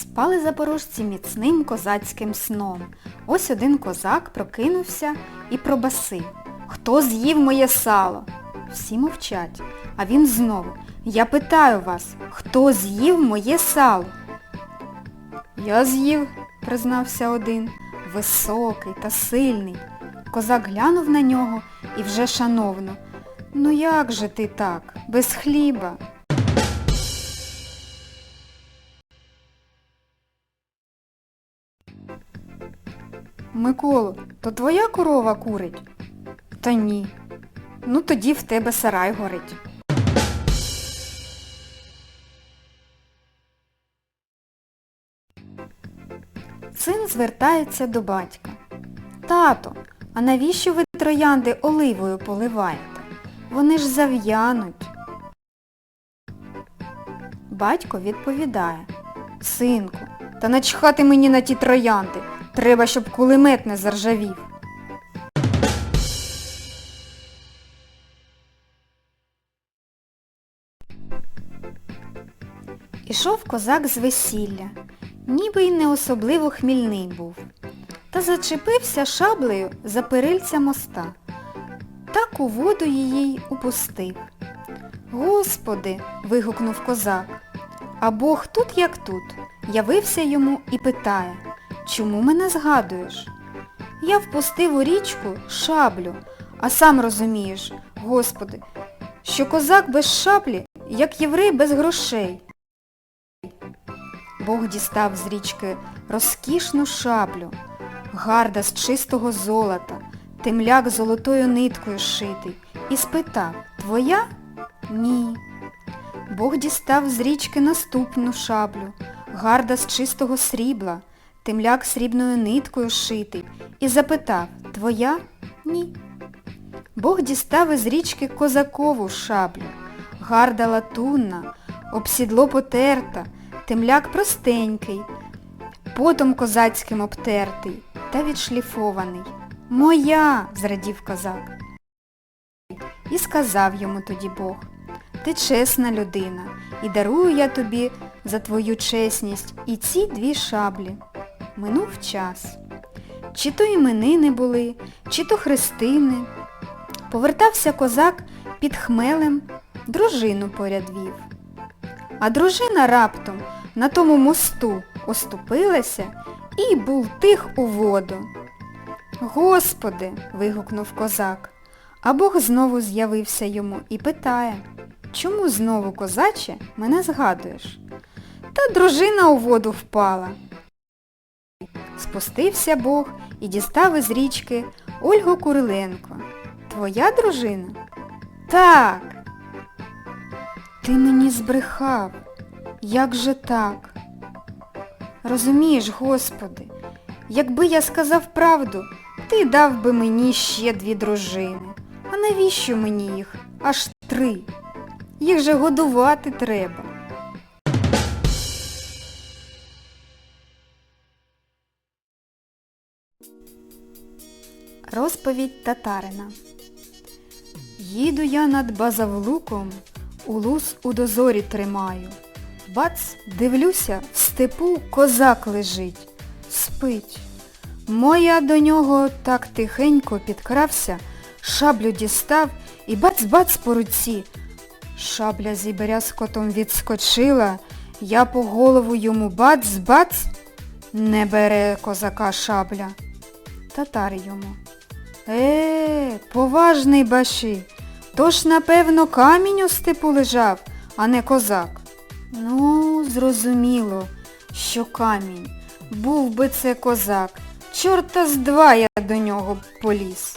спали запорожці міцним козацьким сном. Ось один козак прокинувся і пробасив. Хто з'їв моє сало? Всі мовчать, а він знову. Я питаю вас, хто з'їв моє сало? Я з'їв, признався один, високий та сильний. Козак глянув на нього і вже шановно. Ну як же ти так, без хліба? Миколо, то твоя корова курить? Та ні. Ну тоді в тебе сарай горить. Син звертається до батька. Тато, а навіщо ви троянди оливою поливаєте? Вони ж зав'януть. Батько відповідає. Синку, та начхати мені на ті троянди. Треба, щоб кулемет не заржавів. Ішов козак з весілля, ніби й не особливо хмільний був, та зачепився шаблею за перильця моста. Так у воду її й упустив. Господи, вигукнув козак, а Бог тут як тут, явився йому і питає, чому мене згадуєш? Я впустив у річку шаблю, а сам розумієш, Господи, що козак без шаблі, як єврей без грошей. Бог дістав з річки розкішну шаблю, гарда з чистого золота, темляк золотою ниткою шитий, і спитав, твоя? Ні. Бог дістав з річки наступну шаблю, гарда з чистого срібла, темляк срібною ниткою шитий, і запитав, твоя? Ні. Бог дістав із річки козакову шаблю, гарда латунна, обсідло потерта, темляк простенький, потом козацьким обтертий та відшліфований. Моя, зрадів козак. І сказав йому тоді Бог, ти чесна людина, і дарую я тобі за твою чесність і ці дві шаблі. Минув час. Чи то іменини були, чи то хрестини. Повертався козак під хмелем, дружину поряд вів. А дружина раптом на тому мосту оступилася і бултих у воду. Господи, вигукнув козак, а Бог знову з'явився йому і питає, чому знову, козаче, мене згадуєш? Та дружина у воду впала. Спустився Бог і дістав із річки Ольгу Куриленко. Твоя дружина? Так. Ти мені збрехав. Як же так? Розумієш, Господи, якби я сказав правду, ти дав би мені ще дві дружини. А навіщо мені їх? Аж три. Їх же годувати треба. Розповідь татарина. Їду я над базавлуком, улус у дозорі тримаю. Бац, дивлюся, в степу козак лежить, спить. Моя до нього так тихенько підкрався, шаблю дістав і бац-бац по руці. Шабля зі брязкотом відскочила, я по голову йому бац-бац, не бере козака шабля. Татар йому. Е, поважний баши, Тож, напевно, камінь у степу лежав, а не козак. Ну, зрозуміло, що камінь. Був би це козак. Чорта з два я до нього поліз.